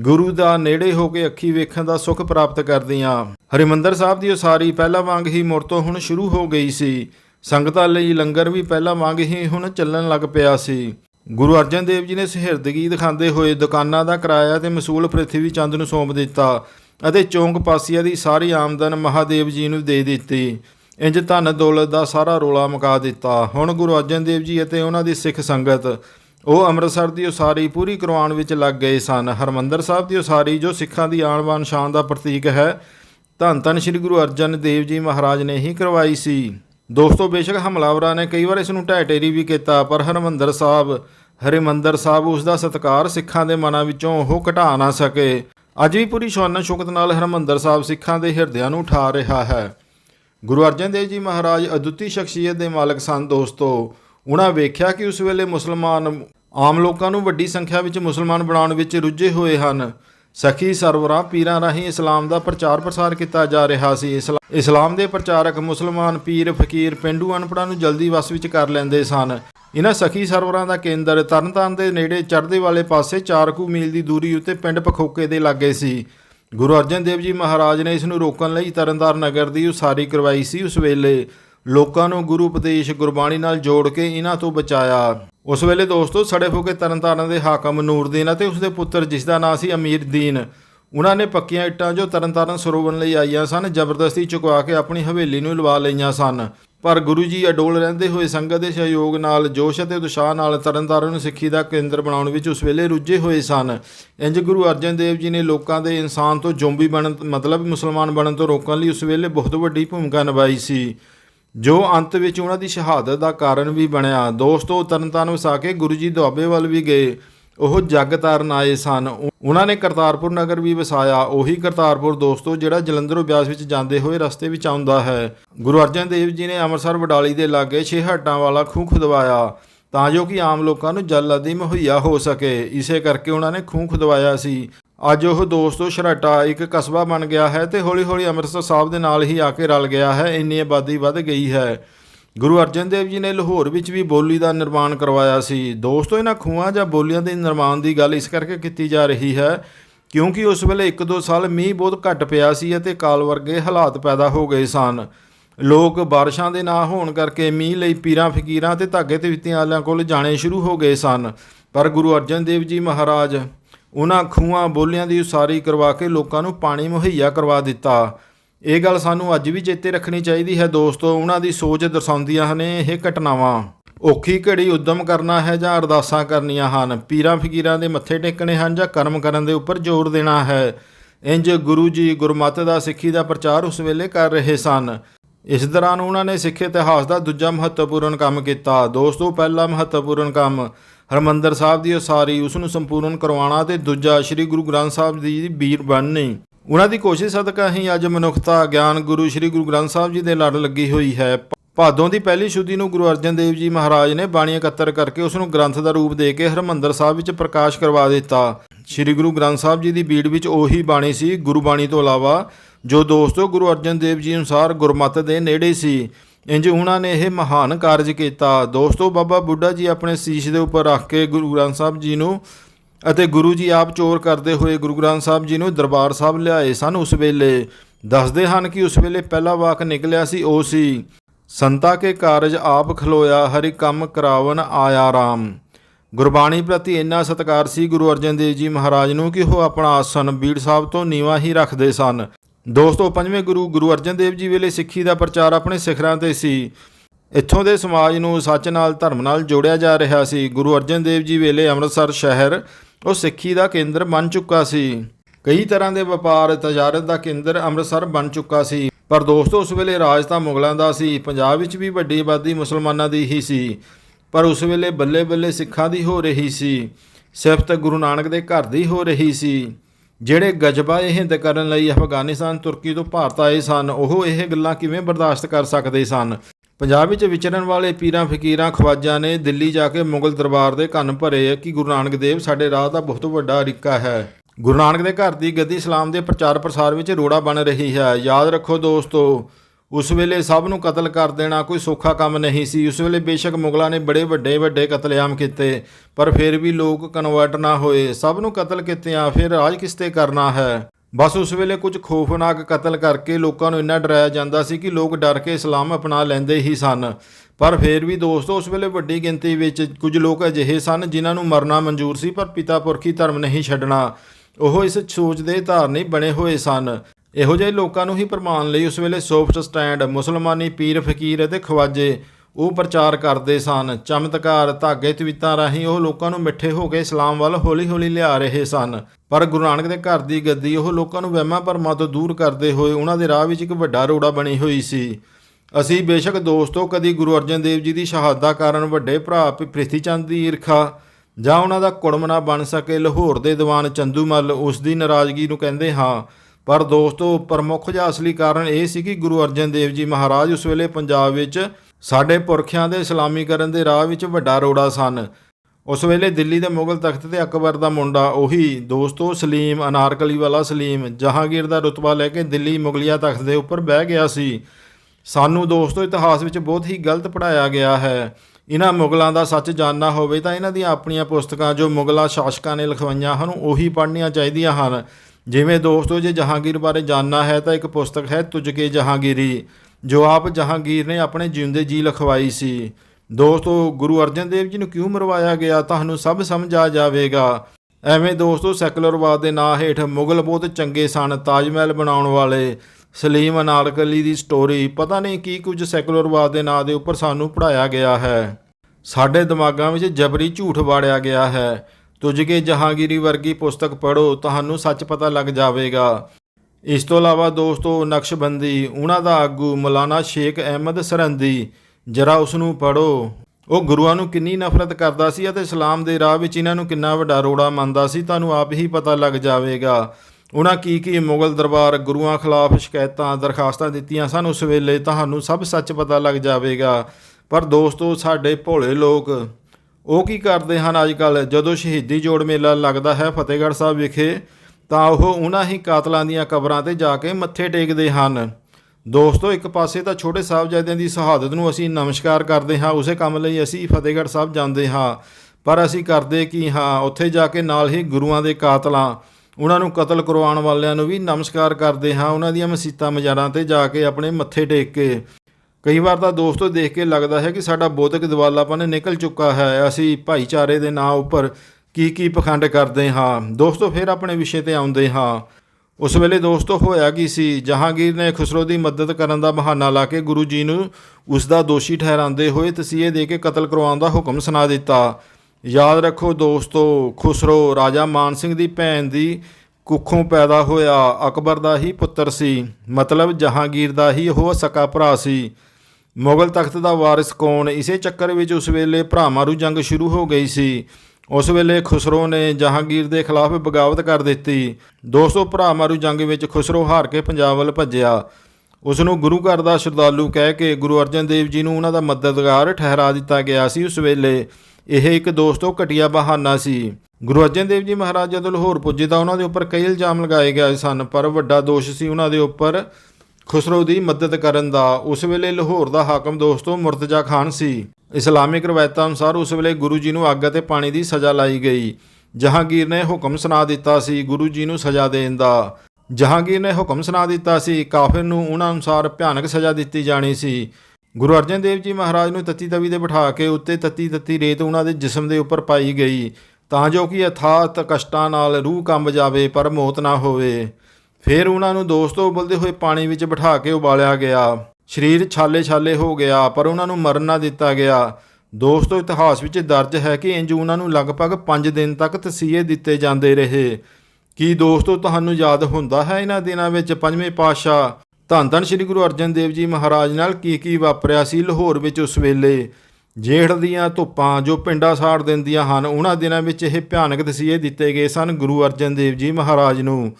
ਗੁਰੂ ਦਾ ਨੇੜੇ ਹੋ ਕੇ ਅੱਖੀ ਵੇਖਣ ਦਾ ਸੁੱਖ ਪ੍ਰਾਪਤ ਕਰਦੀਆਂ। ਹਰਿਮੰਦਰ ਸਾਹਿਬ ਦੀ ਉਸਾਰੀ ਪਹਿਲਾਂ ਵਾਂਗ ਹੀ ਮੁੜ ਤੋਂ ਹੁਣ ਸ਼ੁਰੂ ਹੋ ਗਈ ਸੀ। ਸੰਗਤਾਂ ਲਈ ਲੰਗਰ ਵੀ ਪਹਿਲਾਂ ਵਾਂਗ ਹੀ ਹੁਣ ਚੱਲਣ ਲੱਗ ਪਿਆ ਸੀ। ਗੁਰੂ ਅਰਜਨ ਦੇਵ ਜੀ ਨੇ ਸਹਿਰਦਗੀ ਦਿਖਾਉਂਦੇ ਹੋਏ ਦੁਕਾਨਾਂ ਦਾ ਕਿਰਾਇਆ ਤੇ ਮਸੂਲ ਪ੍ਰਿਥਵੀ ਚੰਦ ਨੂੰ ਸੌਂਪ ਦਿੱਤਾ। ਅਤੇ ਚੌਂਕ ਪਾਸੀਆਂ ਦੀ ਸਾਰੀ ਆਮਦਨ ਮਹਾਦੇਵ ਜੀ ਨੂੰ ਦੇ ਦਿੱਤੀ। ਇੰਜ ਧਨ ਦੌਲਤ ਦਾ ਸਾਰਾ ਰੋਲਾ ਮੁਕਾ ਦਿੱਤਾ। ਹੁਣ ਗੁਰੂ ਅਰਜਨ ਦੇਵ ਜੀ ਅਤੇ ਉਹਨਾਂ ਦੀ ਸਿੱਖ ਸੰਗਤ ਉਹ ਅੰਮ੍ਰਿਤਸਰ ਦੀ ਉਸਾਰੀ ਪੂਰੀ ਕਰਵਾਉਣ ਵਿੱਚ ਲੱਗ ਗਏ ਸਨ। ਹਰਮੰਦਰ ਸਾਹਿਬ ਦੀ ਉਸਾਰੀ, ਜੋ ਸਿੱਖਾਂ ਦੀ ਆਣ ਬਾਣ ਸ਼ਾਨ ਦਾ ਪ੍ਰਤੀਕ ਹੈ, ਧੰਨ ਧੰਨ ਸ੍ਰੀ ਗੁਰੂ ਅਰਜਨ ਦੇਵ ਜੀ ਮਹਾਰਾਜ ਨੇ ਹੀ ਕਰਵਾਈ ਸੀ। ਦੋਸਤੋ, ਬੇਸ਼ੱਕ ਹਮਲਾਵਰਾਂ ਨੇ ਕਈ ਵਾਰ ਇਸ ਨੂੰ ਢਹਿ ਟੇਰੀ ਵੀ ਕੀਤਾ, ਪਰ ਹਰਮੰਦਰ ਸਾਹਿਬ, ਹਰਿਮੰਦਰ ਸਾਹਿਬ ਉਸ ਦਾ ਸਤਕਾਰ ਸਿੱਖਾਂ ਦੇ ਮਨਾਂ ਵਿੱਚੋਂ ਉਹ ਘਟਾ ਨਾ ਸਕੇ। ਅੱਜ ਵੀ ਪੂਰੀ ਸ਼ਾਨ ਸ਼ੁਕਤ ਨਾਲ ਹਰਮੰਦਰ ਸਾਹਿਬ ਸਿੱਖਾਂ ਦੇ ਹਿਰਦਿਆਂ ਨੂੰ ਉਠਾ ਰਿਹਾ ਹੈ। ਗੁਰੂ ਅਰਜਨ ਦੇਵ ਜੀ ਮਹਾਰਾਜ ਅਦੁੱਤੀ ਸ਼ਖਸੀਅਤ ਦੇ ਮਾਲਕ ਸਨ ਦੋਸਤੋ। ਉਹਨਾਂ ਵੇਖਿਆ ਕਿ ਉਸ ਵੇਲੇ ਮੁਸਲਮਾਨ ਆਮ ਲੋਕਾਂ ਨੂੰ ਵੱਡੀ ਸੰਖਿਆ ਵਿੱਚ ਮੁਸਲਮਾਨ ਬਣਾਉਣ ਵਿੱਚ ਰੁੱਝੇ ਹੋਏ ਹਨ। ਸਖੀ ਸਰਵਰਾਂ ਪੀਰਾਂ ਰਾਹੀਂ ਇਸਲਾਮ ਦਾ ਪ੍ਰਚਾਰ ਪ੍ਰਸਾਰ ਕੀਤਾ ਜਾ ਰਿਹਾ ਸੀ। ਇਸਲਾ- ਇਸਲਾਮ ਦੇ ਪ੍ਰਚਾਰਕ ਮੁਸਲਮਾਨ ਪੀਰ, ਫਕੀਰ, ਪਿੰਡੂ ਅਨਪੜ੍ਹਾਂ ਨੂੰ ਜਲਦੀ ਵਸ ਵਿੱਚ ਕਰ ਲੈਂਦੇ ਸਨ। ਇਹਨਾਂ ਸਖੀ ਸਰਵਰਾਂ ਦਾ ਕੇਂਦਰ ਤਰਨਤਾਰਨ ਦੇ ਨੇੜੇ ਚੜ੍ਹਦੇ ਵਾਲੇ ਪਾਸੇ 4 ਕੁ ਮੀਲ ਦੀ ਦੂਰੀ ਉੱਤੇ ਪਿੰਡ ਪਖੋਕੇ ਦੇ ਲਾਗੇ ਸੀ। ਗੁਰੂ ਅਰਜਨ ਦੇਵ ਜੀ ਮਹਾਰਾਜ ਨੇ ਇਸ ਨੂੰ ਰੋਕਣ ਲਈ ਤਰਨਤਾਰਨ ਨਗਰ ਦੀ ਉਸਾਰੀ ਕਰਵਾਈ ਸੀ। ਉਸ ਵੇਲੇ ਲੋਕਾਂ ਨੂੰ ਗੁਰੂ ਉਪਦੇਸ਼ ਗੁਰਬਾਣੀ ਨਾਲ ਜੋੜ ਕੇ ਇਹਨਾਂ ਤੋਂ ਬਚਾਇਆ। ਉਸ ਵੇਲੇ ਦੋਸਤੋ ਸੜੇ ਫੁਕੇ ਤਰਨਤਾਰਨ ਦੇ ਹਾਕਮ ਨੂਰਦੀਨ ਅਤੇ ਉਸ ਦੇ ਪੁੱਤਰ ਜਿਸ ਦਾ ਨਾਂ ਸੀ ਅਮੀਰਦੀਨ, ਉਹਨਾਂ ਨੇ ਪੱਕੀਆਂ ਇੱਟਾਂ ਜੋ ਤਰਨਤਾਰਨ ਸਰੋਵਰ ਲਈ ਆਈਆਂ ਸਨ, ਜ਼ਬਰਦਸਤੀ ਚੁਕਵਾ ਕੇ ਆਪਣੀ ਹਵੇਲੀ ਨੂੰ ਲਵਾ ਲਈਆਂ ਸਨ। ਪਰ ਗੁਰੂ ਜੀ ਅਡੋਲ ਰਹਿੰਦੇ ਹੋਏ ਸੰਗਤ ਦੇ ਸਹਿਯੋਗ ਨਾਲ, ਜੋਸ਼ ਅਤੇ ਉਤਸ਼ਾਹ ਨਾਲ ਤਰਨਤਾਰਨ ਨੂੰ ਸਿੱਖੀ ਦਾ ਕੇਂਦਰ ਬਣਾਉਣ ਵਿੱਚ ਉਸ ਵੇਲੇ ਰੁੱਝੇ ਹੋਏ ਸਨ। ਇੰਜ ਗੁਰੂ ਅਰਜਨ ਦੇਵ ਜੀ ਨੇ ਲੋਕਾਂ ਦੇ ਇਨਸਾਨ ਤੋਂ ਜ਼ੋਂਬੀ ਬਣਨ, ਮਤਲਬ ਮੁਸਲਮਾਨ ਬਣਨ ਤੋਂ ਰੋਕਣ ਲਈ ਉਸ ਵੇਲੇ ਬਹੁਤ ਵੱਡੀ ਭੂਮਿਕਾ ਨਿਭਾਈ ਸੀ। ਜੋ ਅੰਤ ਵਿੱਚ ਉਹਨਾਂ ਦੀ ਸ਼ਹਾਦਤ ਦਾ ਕਾਰਨ ਵੀ ਬਣਿਆ। ਦੋਸਤੋ, ਤਰਨਤਾਰਨ ਵਸਾ ਕੇ ਗੁਰੂ ਜੀ ਦੁਆਬੇ ਵੱਲ ਵੀ ਗਏ। ਉਹ ਜੱਗ ਤਾਰਨ ਆਏ ਸਨ। ਉਹ- ਉਹਨਾਂ ਨੇ ਕਰਤਾਰਪੁਰ ਨਗਰ ਵੀ ਵਸਾਇਆ। ਉਹੀ ਕਰਤਾਰਪੁਰ ਦੋਸਤੋ, ਜਿਹੜਾ ਜਲੰਧਰੋਂ ਬਿਆਸ ਵਿੱਚ ਜਾਂਦੇ ਹੋਏ ਰਸਤੇ ਵਿੱਚ ਆਉਂਦਾ ਹੈ। ਗੁਰੂ ਅਰਜਨ ਦੇਵ ਜੀ ਨੇ ਅੰਮ੍ਰਿਤਸਰ ਵਡਾਲੀ ਦੇ ਲਾਗੇ ਛੇ ਹੱਟਾਂ ਵਾਲਾ ਖੂਹ ਖੁਦਵਾਇਆ, ਤਾਂ ਜੋ ਕਿ ਆਮ ਲੋਕਾਂ ਨੂੰ ਜਲ ਆਦਿ ਮੁਹੱਈਆ ਹੋ ਸਕੇ। ਇਸੇ ਕਰਕੇ ਉਹਨਾਂ ਨੇ ਖੂਹ ਖੁਦਵਾਇਆ ਸੀ। ਅੱਜ ਉਹ ਦੋਸਤੋ, ਸ਼ਰਾਟਾ ਇੱਕ ਕਸਬਾ ਬਣ ਗਿਆ ਹੈ ਤੇ ਹੌਲੀ-ਹੌਲੀ ਅੰਮ੍ਰਿਤਸਰ ਸਾਹਿਬ ਦੇ ਨਾਲ ਹੀ ਆ ਕੇ ਰਲ ਗਿਆ ਹੈ। ਇੰਨੀ ਆਬਾਦੀ ਵੱਧ ਗਈ ਹੈ। ਗੁਰੂ ਅਰਜਨ ਦੇਵ ਜੀ ਨੇ ਲਾਹੌਰ ਵਿੱਚ ਵੀ ਬੋਲੀ ਦਾ ਨਿਰਮਾਣ ਕਰਵਾਇਆ ਸੀ। ਦੋਸਤੋ, ਇਹਨਾਂ ਖੂਹਾਂ ਜਾਂ ਬੋਲੀਆਂ ਦੇ ਨਿਰਮਾਣ ਦੀ ਗੱਲ ਇਸ ਕਰਕੇ ਕੀਤੀ ਜਾ ਰਹੀ ਹੈ ਕਿਉਂਕਿ ਉਸ ਵੇਲੇ 1-2 ਸਾਲ ਮੀਂਹ ਬਹੁਤ ਘੱਟ ਪਿਆ ਸੀ ਅਤੇ ਕਾਲ ਵਰਗੇ ਹਾਲਾਤ ਪੈਦਾ ਹੋ ਗਏ ਸਨ। ਲੋਕ ਬਾਰਿਸ਼ਾਂ ਦੇ ਨਾ ਹੋਣ ਕਰਕੇ ਮੀਂਹ ਲਈ ਪੀਰਾਂ, ਫਕੀਰਾਂ ਤੇ ਧਾਗੇ ਤੇ ਵਿੱਤੀਆਂ ਵਾਲਿਆਂ ਕੋਲ ਜਾਣੇ ਸ਼ੁਰੂ ਹੋ ਗਏ ਸਨ। ਪਰ ਗੁਰੂ ਅਰਜਨ ਦੇਵ ਜੀ ਮਹਾਰਾਜ, ਉਹਨਾਂ ਖੂਹਾਂ ਬੋਲੀਆਂ ਦੀ ਉਸਾਰੀ ਕਰਵਾ ਕੇ ਲੋਕਾਂ ਨੂੰ ਪਾਣੀ ਮੁਹੱਈਆ ਕਰਵਾ ਦਿੱਤਾ। ਇਹ ਗੱਲ ਸਾਨੂੰ ਅੱਜ ਵੀ ਚੇਤੇ ਰੱਖਣੀ ਚਾਹੀਦੀ ਹੈ ਦੋਸਤੋ, ਉਹਨਾਂ ਦੀ ਸੋਚ ਦਰਸਾਉਂਦੀਆਂ ਹਨ ਇਹ ਘਟਨਾਵਾਂ। ਔਖੀ ਘੜੀ ਉਦਮ ਕਰਨਾ ਹੈ ਜਾਂ ਅਰਦਾਸਾਂ ਕਰਨੀਆਂ ਹਨ? ਪੀਰਾਂ ਫਕੀਰਾਂ ਦੇ ਮੱਥੇ ਟੇਕਣੇ ਹਨ ਜਾਂ ਕਰਮ ਕਰਨ ਦੇ ਉੱਪਰ ਜ਼ੋਰ ਦੇਣਾ ਹੈ? ਇੰਜ ਗੁਰੂ ਜੀ ਗੁਰਮਤਿ ਦਾ ਸਿੱਖੀ ਦਾ ਪ੍ਰਚਾਰ ਉਸ ਵੇਲੇ ਕਰ ਰਹੇ ਸਨ। ਇਸ ਦੌਰਾਨ ਉਹਨਾਂ ਨੇ ਸਿੱਖ ਇਤਿਹਾਸ ਦਾ ਦੂਜਾ ਮਹੱਤਵਪੂਰਨ ਕੰਮ ਕੀਤਾ। ਦੋਸਤੋ, ਪਹਿਲਾ ਮਹੱਤਵਪੂਰਨ ਕੰਮ ਹਰਮੰਦਰ ਸਾਹਿਬ ਦੀ ਉਸਾਰੀ ਉਸ ਨੂੰ ਸੰਪੂਰਨ ਕਰਵਾਉਣਾ ਤੇ ਦੂਜਾ ਸ੍ਰੀ ਗੁਰੂ ਗ੍ਰੰਥ ਸਾਹਿਬ ਦੀ ਬੀਰ ਬਣਨੀ। ਉਹਨਾਂ ਦੀ ਕੋਸ਼ਿਸ਼ ਸਦਕਾ ਹੀ ਅੱਜ ਮਨੁੱਖਤਾ, ਗਿਆਨ ਗੁਰੂ ਸ੍ਰੀ ਗੁਰੂ ਗ੍ਰੰਥ ਸਾਹਿਬ ਜੀ ਦੇ ਲੜ ਲੱਗੀ ਹੋਈ ਹੈ। ਭਾਦੋਂ ਦੀ ਪਹਿਲੀ ਸ਼ੁੱਧੀ ਨੂੰ ਗੁਰੂ ਅਰਜਨ ਦੇਵ ਜੀ ਮਹਾਰਾਜ ਨੇ ਬਾਣੀ ਇਕੱਤਰ ਕਰਕੇ ਉਸ ਨੂੰ ਗ੍ਰੰਥ ਦਾ ਰੂਪ ਦੇ ਕੇ ਹਰਮੰਦਰ ਸਾਹਿਬ ਵਿੱਚ ਪ੍ਰਕਾਸ਼ ਕਰਵਾ ਦਿੱਤਾ। ਸ੍ਰੀ ਗੁਰੂ ਗ੍ਰੰਥ ਸਾਹਿਬ ਜੀ ਦੀ ਬੀੜ ਵਿੱਚ ਉਹੀ ਬਾਣੀ ਸੀ, ਗੁਰੂ ਬਾਣੀ ਤੋਂ ਇਲਾਵਾ, ਜੋ ਦੋਸਤੋ ਗੁਰੂ ਅਰਜਨ ਦੇਵ ਜੀ ਅਨੁਸਾਰ ਗੁਰਮਤ ਦੇ ਨੇੜੇ ਸੀ। ਇੰਜ ਉਹਨਾਂ ਨੇ ਇਹ ਮਹਾਨ ਕਾਰਜ ਕੀਤਾ। ਦੋਸਤੋ ਬਾਬਾ ਬੁੱਢਾ ਜੀ ਆਪਣੇ ਸੀਸ ਦੇ ਉੱਪਰ ਰੱਖ ਕੇ ਗੁਰੂ ਗ੍ਰੰਥ ਸਾਹਿਬ ਜੀ ਨੂੰ ਅਤੇ ਗੁਰੂ ਜੀ ਆਪ ਚੋਰ ਕਰਦੇ ਹੋਏ ਗੁਰੂ ਗ੍ਰੰਥ ਸਾਹਿਬ ਜੀ ਨੂੰ ਦਰਬਾਰ ਸਾਹਿਬ ਲਿਆਏ ਸਨ ਉਸ ਵੇਲੇ। ਦੱਸਦੇ ਹਨ ਕਿ ਉਸ ਵੇਲੇ ਪਹਿਲਾ ਵਾਕ ਨਿਕਲਿਆ ਸੀ, ਉਹ ਸੀ, ਸੰਤਾ ਕੇ ਕਾਰਜ ਆਪ ਖਲੋਇਆ, ਹਰਿ ਕੰਮ ਕਰਾਵਨ ਆਇਆ ਰਾਮ। ਗੁਰਬਾਣੀ ਪ੍ਰਤੀ ਇੰਨਾ ਸਤਿਕਾਰ ਸੀ ਗੁਰੂ ਅਰਜਨ ਦੇਵ ਜੀ ਮਹਾਰਾਜ ਨੂੰ ਕਿ ਉਹ ਆਪਣਾ ਆਸਣ ਬੀੜ ਸਾਹਿਬ ਤੋਂ ਨੀਵਾ ਹੀ ਰੱਖਦੇ ਸਨ। ਦੋਸਤੋ, ਪੰਜਵੇਂ ਗੁਰੂ ਗੁਰੂ ਅਰਜਨ ਦੇਵ ਜੀ ਵੇਲੇ ਸਿੱਖੀ ਦਾ ਪ੍ਰਚਾਰ ਆਪਣੇ ਸਿਖਰਾਂ ਤੇ ਸੀ। ਇੱਥੋਂ ਦੇ ਸਮਾਜ ਨੂੰ ਸੱਚ ਨਾਲ, ਧਰਮ ਨਾਲ ਜੋੜਿਆ ਜਾ ਰਿਹਾ ਸੀ। ਗੁਰੂ ਅਰਜਨ ਦੇਵ ਜੀ ਵੇਲੇ ਅੰਮ੍ਰਿਤਸਰ ਸ਼ਹਿਰ, ਉਹ ਸਿੱਖੀ ਦਾ ਕੇਂਦਰ ਬਣ ਚੁੱਕਾ ਸੀ। ਕਈ ਤਰ੍ਹਾਂ ਦੇ ਵਪਾਰ, ਤਜਾਰਤ ਦਾ ਕੇਂਦਰ ਅੰਮ੍ਰਿਤਸਰ ਬਣ ਚੁੱਕਾ ਸੀ। ਪਰ ਦੋਸਤੋ, ਉਸ ਵੇਲੇ ਰਾਜ ਤਾਂ ਮੁਗਲਾਂ ਦਾ ਸੀ, ਪੰਜਾਬ ਵਿੱਚ ਵੀ ਵੱਡੀ ਆਬਾਦੀ ਮੁਸਲਮਾਨਾਂ ਦੀ ਹੀ ਸੀ। ਪਰ ਉਸ ਵੇਲੇ ਬੱਲੇ ਬੱਲੇ ਸਿੱਖਾਂ ਦੀ ਹੋ ਰਹੀ ਸੀ। ਸਿਫਤ ਗੁਰੂ ਨਾਨਕ ਦੇ ਘਰ ਦੀ ਹੋ ਰਹੀ ਸੀ। ਜਿਹੜੇ ਗਜਬਾ ਇਹ ਹਿੰਦ ਕਰਨ ਲਈ ਅਫਗਾਨਿਸਤਾਨ, ਤੁਰਕੀ ਤੋਂ ਭਾਰਤ ਆਏ ਸਨ, ਉਹ ਇਹ ਗੱਲਾਂ ਕਿਵੇਂ ਬਰਦਾਸ਼ਤ ਕਰ ਸਕਦੇ ਸਨ? ਪੰਜਾਬ ਵਿੱਚ ਵਿਚਰਨ ਵਾਲੇ ਪੀਰਾਂ ਫਕੀਰਾਂ ਖਵਾਜਾਂ ਨੇ ਦਿੱਲੀ ਜਾ ਕੇ ਮੁਗਲ ਦਰਬਾਰ ਦੇ ਕੰਨ ਭਰੇ ਕਿ ਗੁਰੂ ਨਾਨਕ ਦੇਵ ਸਾਡੇ ਰਾਹ ਦਾ ਬਹੁਤ ਵੱਡਾ ਰਿਕਾ ਹੈ। ਗੁਰੂ ਨਾਨਕ ਦੇ ਘਰ ਦੀ ਗੱਦੀ ਇਸਲਾਮ ਦੇ ਪ੍ਰਚਾਰ ਪ੍ਰਸਾਰ ਵਿੱਚ ਰੋੜਾ ਬਣ ਰਹੀ ਹੈ। ਯਾਦ ਰੱਖੋ ਦੋਸਤੋ, ਉਸ ਵੇਲੇ ਸਭ ਨੂੰ ਕਤਲ ਕਰ ਦੇਣਾ ਕੋਈ ਸੌਖਾ ਕੰਮ ਨਹੀਂ ਸੀ। ਉਸ ਵੇਲੇ ਬੇਸ਼ੱਕ ਮੁਗਲਾਂ ਨੇ ਬੜੇ ਵੱਡੇ ਵੱਡੇ ਕਤਲੇਆਮ ਕੀਤੇ, ਪਰ ਫਿਰ ਵੀ ਲੋਕ ਕਨਵਰਟ ਨਾ ਹੋਏ। ਸਭ ਨੂੰ ਕਤਲ ਕੀਤਿਆਂ ਫਿਰ ਰਾਜ ਕਿਸ ਤੇ ਕਰਨਾ ਹੈ? ਬਸ ਉਸ ਵੇਲੇ ਕੁਝ ਖੌਫਨਾਕ ਕਤਲ ਕਰਕੇ ਲੋਕਾਂ ਨੂੰ ਇੰਨਾ ਡਰਾਇਆ ਜਾਂਦਾ ਸੀ ਕਿ ਲੋਕ ਡਰ ਕੇ ਇਸਲਾਮ ਅਪਣਾ ਲੈਂਦੇ ਹੀ ਸਨ। ਪਰ ਫਿਰ ਵੀ ਦੋਸਤੋ, ਉਸ ਵੇਲੇ ਵੱਡੀ ਗਿਣਤੀ ਵਿੱਚ ਕੁਝ ਲੋਕ ਅਜਿਹੇ ਸਨ ਜਿਨ੍ਹਾਂ ਨੂੰ ਮਰਨਾ ਮਨਜ਼ੂਰ ਸੀ, ਪਰ ਪਿਤਾ ਪੁਰਖੀ ਧਰਮ ਨਹੀਂ ਛੱਡਣਾ। ਉਹ ਇਸ ਸੋਚ ਦੇ ਧਾਰਨੀ ਬਣੇ ਹੋਏ ਸਨ। ਇਹੋ ਜਿਹੇ ਲੋਕਾਂ ਨੂੰ ਹੀ ਪ੍ਰਮਾਣ ਲਈ ਉਸ ਵੇਲੇ ਸੋਫਟ ਸਟੈਂਡ, ਮੁਸਲਮਾਨੀ ਪੀਰ ਫਕੀਰ ਅਤੇ ਖਵਾਜੇ ਉਹ ਪ੍ਰਚਾਰ ਕਰਦੇ ਸਨ। ਚਮਤਕਾਰ, ਧਾਗੇ, ਤਵੀਤਾਂ ਰਾਹੀਂ ਉਹ ਲੋਕਾਂ ਨੂੰ ਮਿੱਠੇ ਹੋ ਕੇ ਇਸਲਾਮ ਵੱਲ ਹੌਲੀ-ਹੌਲੀ ਲਿਆ ਰਹੇ ਸਨ। ਪਰ ਗੁਰੂ ਨਾਨਕ ਦੇ ਘਰ ਦੀ ਗੱਦੀ ਉਹ ਲੋਕਾਂ ਨੂੰ ਵਹਿਮਾਂ ਭਰਮਾਂ ਤੋਂ ਦੂਰ ਕਰਦੇ ਹੋਏ ਉਹਨਾਂ ਦੇ ਰਾਹ ਵਿੱਚ ਇੱਕ ਵੱਡਾ ਰੋੜਾ ਬਣੀ ਹੋਈ ਸੀ। ਅਸੀਂ ਬੇਸ਼ੱਕ ਦੋਸਤੋ ਕਦੀ ਗੁਰੂ ਅਰਜਨ ਦੇਵ ਜੀ ਦੀ ਸ਼ਹਾਦਤ ਕਾਰਨ ਵੱਡੇ ਭਰਾ ਪ੍ਰਿਥੀ ਚੰਦ ਦੀ ਈਰਖਾ ਜਾਂ ਉਹਨਾਂ ਦਾ ਕੁੜਮ ਨਾ ਬਣ ਸਕੇ, ਲਾਹੌਰ ਦੇ ਦੀਵਾਨ ਚੰਦੂਮਲ ਉਸ ਦੀ ਨਾਰਾਜ਼ਗੀ ਨੂੰ ਕਹਿੰਦੇ ਹਾਂ। ਪਰ ਦੋਸਤੋ, ਪ੍ਰਮੁੱਖ ਜਾਂ ਅਸਲੀ ਕਾਰਨ ਇਹ ਸੀ ਕਿ ਗੁਰੂ ਅਰਜਨ ਦੇਵ ਜੀ ਮਹਾਰਾਜ ਉਸ ਵੇਲੇ ਪੰਜਾਬ ਵਿੱਚ ਸਾਡੇ ਪੁਰਖਿਆਂ ਦੇ ਇਸਲਾਮੀਕਰਨ ਦੇ ਰਾਹ ਵਿੱਚ ਵੱਡਾ ਰੋੜਾ ਸਨ। ਉਸ ਵੇਲੇ ਦਿੱਲੀ ਦੇ ਮੁਗਲ ਤਖਤ ਤੇ ਅਕਬਰ ਦਾ ਮੁੰਡਾ, ਉਹੀ ਦੋਸਤੋ ਸਲੀਮ, ਅਨਾਰਕਲੀ ਵਾਲਾ ਸਲੀਮ, ਜਹਾਂਗੀਰ ਦਾ ਰੁਤਬਾ ਲੈ ਕੇ ਦਿੱਲੀ ਮੁਗਲਿਆ ਤਖਤ ਦੇ ਉੱਪਰ ਬਹਿ ਗਿਆ ਸੀ। ਸਾਨੂੰ ਦੋਸਤੋ, ਇਤਿਹਾਸ ਵਿੱਚ ਬਹੁਤ ਹੀ ਗਲਤ ਪੜਾਇਆ ਗਿਆ ਹੈ। ਇਹਨਾਂ ਮੁਗਲਾਂ ਦਾ ਸੱਚ ਜਾਣਨਾ ਹੋਵੇ ਤਾਂ ਇਹਨਾਂ ਦੀਆਂ ਆਪਣੀਆਂ ਪੁਸਤਕਾਂ ਜੋ ਮੁਗਲਾਂ ਸ਼ਾਸਕਾਂ ਨੇ ਲਿਖਵਾਈਆਂ ਹਨ, ਉਹੀ ਪੜ੍ਹਨੀਆਂ ਚਾਹੀਦੀਆਂ ਹਨ। ਜਿਵੇਂ ਦੋਸਤੋ, ਜੇ ਜਹਾਂਗੀਰ ਬਾਰੇ ਜਾਣਨਾ ਹੈ ਤਾਂ ਇੱਕ ਪੁਸਤਕ ਹੈ ਤੁਜਕੇ ਜਹਾਂਗੀਰੀ, ਜੋ ਆਪ ਜਹਾਂਗੀਰ ਨੇ ਆਪਣੇ ਜਿਉਂਦੇ ਜੀ ਲਿਖਵਾਈ ਸੀ। ਦੋਸਤੋ, ਗੁਰੂ ਅਰਜਨ ਦੇਵ ਜੀ ਨੂੰ ਕਿਉਂ ਮਰਵਾਇਆ ਗਿਆ? ਤੁਹਾਨੂੰ ਸਭ ਸਮਝ ਆ ਜਾਵੇਗਾ। ਐਵੇਂ ਦੋਸਤੋ ਸੈਕੂਲਰਵਾਦ ਦੇ ਨਾਂ ਹੇਠ ਮੁਗਲ ਬਹੁਤ ਚੰਗੇ ਸਨ, ਤਾਜ ਮਹਿਲ ਬਣਾਉਣ ਵਾਲੇ। ਸਲੀਮ ਅਨਾਰਕਲੀ ਦੀ ਸਟੋਰੀ ਪਤਾ ਨਹੀਂ ਕੀ ਕੁਝ ਸੈਕੂਲਰਵਾਦ ਦੇ ਨਾਂ ਦੇ ਉੱਪਰ ਸਾਨੂੰ ਪੜਾਇਆ ਗਿਆ ਹੈ। ਸਾਡੇ ਦਿਮਾਗਾਂ ਵਿੱਚ ਜਬਰੀ ਝੂਠ ਵਾੜਿਆ ਗਿਆ ਹੈ। ਤੁਝਕੇ ਜਹਾਂਗੀਰੀ ਵਰਗੀ ਪੁਸਤਕ ਪੜ੍ਹੋ, ਤੁਹਾਨੂੰ ਸੱਚ ਪਤਾ ਲੱਗ ਜਾਵੇਗਾ। ਇਸ ਤੋਂ ਇਲਾਵਾ ਦੋਸਤੋ, ਨਕਸ਼ਬੰਦੀ ਉਹਨਾਂ ਦਾ ਆਗੂ ਮੌਲਾਨਾ ਸ਼ੇਖ ਅਹਿਮਦ ਸਰੰਦੀ। ਜਰਾ ਉਸ ਨੂੰ ਪੜ੍ਹੋ। ਉਹ ਗੁਰੂਆਂ ਨੂੰ ਕਿੰਨੀ ਨਫ਼ਰਤ ਕਰਦਾ ਸੀ ਅਤੇ ਇਸਲਾਮ ਦੇ ਰਾਹ ਵਿੱਚ ਇਹਨਾਂ ਨੂੰ ਕਿੰਨਾ ਵੱਡਾ ਰੋੜਾ ਮੰਨਦਾ ਸੀ, ਤੁਹਾਨੂੰ ਆਪ ਹੀ ਪਤਾ ਲੱਗ ਜਾਵੇਗਾ। ਉਹਨਾਂ ਕੀ ਕੀ ਮੁਗਲ ਦਰਬਾਰ ਗੁਰੂਆਂ ਖਿਲਾਫ ਸ਼ਿਕਾਇਤਾਂ, ਦਰਖਾਸਤਾਂ ਦਿੱਤੀਆਂ ਸਨ, ਉਸ ਵੇਲੇ ਤੁਹਾਨੂੰ ਸਭ ਸੱਚ ਪਤਾ ਲੱਗ ਜਾਵੇਗਾ। ਪਰ ਦੋਸਤੋ, ਸਾਡੇ ਭੋਲੇ ਲੋਕ, ਉਹ ਕੀ ਕਰਦੇ ਹਨ ਅੱਜ ਕੱਲ ਜਦੋਂ ਸ਼ਹੀਦੀ ਜੋੜ ਮੇਲਾ ਲੱਗਦਾ ਹੈ ਫਤਿਹਗੜ੍ਹ ਸਾਹਿਬ ਵਿਖੇ, ਤਾਂ ਉਹ ਉਹਨਾਂ ਹੀ ਕਾਤਲਾਂ ਦੀਆਂ ਕਬਰਾਂ ਤੇ ਜਾ ਕੇ ਮੱਥੇ ਟੇਕਦੇ ਹਨ। ਦੋਸਤੋ, ਇੱਕ ਪਾਸੇ ਤਾਂ ਛੋਟੇ ਸਾਹਿਬਜ਼ਾਦਿਆਂ ਦੀ ਸ਼ਹਾਦਤ ਨੂੰ ਅਸੀਂ ਨਮਸਕਾਰ ਕਰਦੇ ਹਾਂ, ਉਸੇ ਕੰਮ ਲਈ ਅਸੀਂ ਫਤਿਹਗੜ੍ਹ ਸਾਹਿਬ ਜਾਂਦੇ ਹਾਂ। ਪਰ ਅਸੀਂ ਕਰਦੇ ਕੀ ਹਾਂ, ਉੱਥੇ ਜਾ ਕੇ ਨਾਲ ਹੀ ਗੁਰੂਆਂ ਦੇ ਕਾਤਲਾਂ, ਉਹਨਾਂ ਨੂੰ ਕਤਲ ਕਰਵਾਉਣ ਵਾਲਿਆਂ ਨੂੰ ਵੀ ਨਮਸਕਾਰ ਕਰਦੇ ਹਾਂ, ਉਹਨਾਂ ਦੀਆਂ ਮਸੀਤਾਂ ਮਜ਼ਾਰਾਂ ਤੇ ਜਾ ਕੇ ਆਪਣੇ ਮੱਥੇ ਟੇਕ ਕੇ। ਕਈ ਵਾਰ ਤਾਂ ਦੋਸਤੋ ਦੇਖ ਕੇ ਲੱਗਦਾ ਹੈ ਕਿ ਸਾਡਾ ਬੌਧਿਕ ਦਿਵਾਲਾਪਨ ਨਿਕਲ ਚੁੱਕਾ ਹੈ, ਅਸੀਂ ਭਾਈਚਾਰੇ ਦੇ ਨਾਂ ਉੱਪਰ ਕੀ ਕੀ ਪਖੰਡ ਕਰਦੇ ਹਾਂ। ਦੋਸਤੋ, ਫਿਰ ਆਪਣੇ ਵਿਸ਼ੇ ਤੇ ਆਉਂਦੇ ਹਾਂ। ਉਸ ਵੇਲੇ ਦੋਸਤੋ ਹੋਇਆ ਕੀ ਸੀ? ਜਹਾਂਗੀਰ ਨੇ ਖੁਸਰੋ ਦੀ ਮਦਦ ਕਰਨ ਦਾ ਬਹਾਨਾ ਲਾ ਕੇ ਗੁਰੂ ਜੀ ਨੂੰ ਉਸ ਦਾ ਦੋਸ਼ੀ ਠਹਿਰਾਉਂਦੇ ਹੋਏ ਤਸੀਹੇ ਦੇ ਕੇ ਕਤਲ ਕਰਵਾਉਣ ਦਾ ਹੁਕਮ ਸੁਣਾ ਦਿੱਤਾ। ਯਾਦ ਰੱਖੋ ਦੋਸਤੋ, ਖੁਸਰੋ, ਰਾਜਾ ਮਾਨ ਸਿੰਘ ਦੀ ਭੈਣ ਦੀ ਕੁੱਖੋਂ ਪੈਦਾ ਹੋਇਆ ਅਕਬਰ ਦਾ ਹੀ ਪੁੱਤਰ ਸੀ। ਮਤਲਬ ਜਹਾਂਗੀਰ ਦਾ ਹੀ ਉਹ ਸਕਾ ਭਰਾ ਸੀ। ਮੁਗਲ ਤਖਤ ਦਾ ਵਾਰਿਸ ਕੌਣ? ਇਸੇ ਚੱਕਰ ਵਿੱਚ ਉਸ ਵੇਲੇ ਭਰਾਵਾਂ ਭਰਾਮਾਰੂ ਜੰਗ ਸ਼ੁਰੂ ਹੋ ਗਈ ਸੀ। ਉਸ ਵੇਲੇ ਖੁਸਰੋ ਨੇ ਜਹਾਂਗੀਰ ਦੇ ਖਿਲਾਫ ਬਗਾਵਤ ਕਰ ਦਿੱਤੀ। ਦੋਸਤੋ ਭਰਾਮਾਰੂ ਜੰਗ ਵਿੱਚ ਖੁਸਰੋ ਹਾਰ ਕੇ ਪੰਜਾਬ ਵੱਲ ਭੱਜਿਆ। ਉਸ ਨੂੰ ਗੁਰੂ ਘਰ ਦਾ ਸ਼ਰਧਾਲੂ ਕਹਿ ਕੇ ਗੁਰੂ ਅਰਜਨ ਦੇਵ ਜੀ ਨੂੰ ਉਹਨਾਂ ਦਾ ਮਦਦਗਾਰ ਠਹਿਰਾ ਦਿੱਤਾ ਗਿਆ ਸੀ। ਉਸ ਵੇਲੇ ਇਹ ਇੱਕ ਦੋਸਤੋ ਘਟੀਆ ਬਹਾਨਾ ਸੀ। ਗੁਰੂ ਅਰਜਨ ਦੇਵ ਜੀ ਮਹਾਰਾਜ ਜਦੋਂ ਲਾਹੌਰ ਪੁੱਜੇ ਤਾਂ ਉਹਨਾਂ ਦੇ ਉੱਪਰ ਕਈ ਇਲਜ਼ਾਮ ਲਗਾਏ ਗਏ ਸਨ, ਪਰ ਵੱਡਾ ਦੋਸ਼ ਸੀ ਉਹਨਾਂ ਦੇ ਉੱਪਰ। ਖੁਸਰੋ ਦੀ ਮਦਦ ਕਰਨ ਦਾ ਉਸ ਵੇਲੇ ਲਾਹੌਰ ਦਾ ਹਾਕਮ ਦੋਸਤੋ ਮੁਰਤਜ਼ਾ ਖਾਨ ਸੀ। ਇਸਲਾਮਿਕ ਰਵਾਇਤਾਂ ਅਨੁਸਾਰ ਉਸ ਵੇਲੇ ਗੁਰੂ ਜੀ ਨੂੰ ਅੱਗ ਅਤੇ ਪਾਣੀ ਦੀ ਸਜ਼ਾ ਲਾਈ ਗਈ। ਜਹਾਂਗੀਰ ਨੇ ਹੁਕਮ ਸੁਣਾ ਦਿੱਤਾ ਸੀ ਗੁਰੂ ਜੀ ਨੂੰ ਸਜ਼ਾ ਦੇਣ ਦਾ। ਜਹਾਂਗੀਰ ਨੇ ਹੁਕਮ ਸੁਣਾ ਦਿੱਤਾ ਸੀ, ਕਾਫਿਰ ਨੂੰ ਉਹਨਾਂ ਅਨੁਸਾਰ ਭਿਆਨਕ ਸਜ਼ਾ ਦਿੱਤੀ ਜਾਣੀ ਸੀ। ਗੁਰੂ ਅਰਜਨ ਦੇਵ ਜੀ ਮਹਾਰਾਜ ਨੂੰ ਤੱਤੀ ਤਵੀ ਦੇ ਬਿਠਾ ਕੇ ਉੱਤੇ ਤੱਤੀ ਤੱਤੀ ਰੇਤ ਉਹਨਾਂ ਦੇ ਜਿਸਮ ਦੇ ਉੱਪਰ ਪਾਈ ਗਈ। ਤਾਂ ਜੋ ਕਿ ਅਥਾਤ ਕਸ਼ਟਾਂ ਨਾਲ ਰੂਹ ਕੰਬ ਜਾਵੇ, ਪਰ ਮੌਤ ਨਾ ਹੋਵੇ। ਫਿਰ ਉਹਨਾਂ ਨੂੰ ਦੋਸਤੋ ਉਬਲਦੇ ਹੋਏ ਪਾਣੀ ਵਿੱਚ ਬਿਠਾ ਕੇ ਉਬਾਲਿਆ ਗਿਆ। ਸਰੀਰ ਛਾਲੇ-ਛਾਲੇ ਹੋ ਗਿਆ, ਪਰ ਉਹਨਾਂ ਨੂੰ ਮਰਨ ਨਾ ਦਿੱਤਾ ਗਿਆ। ਦੋਸਤੋ, ਇਤਿਹਾਸ ਵਿੱਚ ਦਰਜ ਹੈ ਕਿ ਇੰਜ ਉਹਨਾਂ ਨੂੰ ਲਗਭਗ 5 ਦਿਨ ਤੱਕ ਤਸੀਹੇ ਦਿੱਤੇ ਜਾਂਦੇ ਰਹੇ। ਕੀ ਦੋਸਤੋ, ਤੁਹਾਨੂੰ ਯਾਦ ਹੁੰਦਾ ਹੈ ਇਹਨਾਂ ਦਿਨਾਂ ਵਿੱਚ ਪੰਜਵੇਂ ਪਾਤਸ਼ਾਹ? ਧੰਨ ਧੰਨ ਸ੍ਰੀ ਗੁਰੂ ਅਰਜਨ ਦੇਵ ਜੀ ਮਹਾਰਾਜ ਨਾਲ ਕੀ ਕੀ ਵਾਪਰਿਆ ਸੀ ਲਾਹੌਰ ਵਿੱਚ ਉਸ ਵੇਲੇ? ਜੇਠ ਦੀਆਂ ਧੁੱਪਾਂ ਜੋ ਪਿੰਡਾਂ ਸਾੜ ਦਿੰਦੀਆਂ ਹਨ, ਉਹਨਾਂ ਦਿਨਾਂ ਵਿੱਚ ਇਹ ਭਿਆਨਕ ਤਸੀਹੇ ਦਿੱਤੇ ਗਏ ਸਨ ਗੁਰੂ ਅਰਜਨ ਦੇਵ ਜੀ ਮਹਾਰਾਜ ਨੂੰ।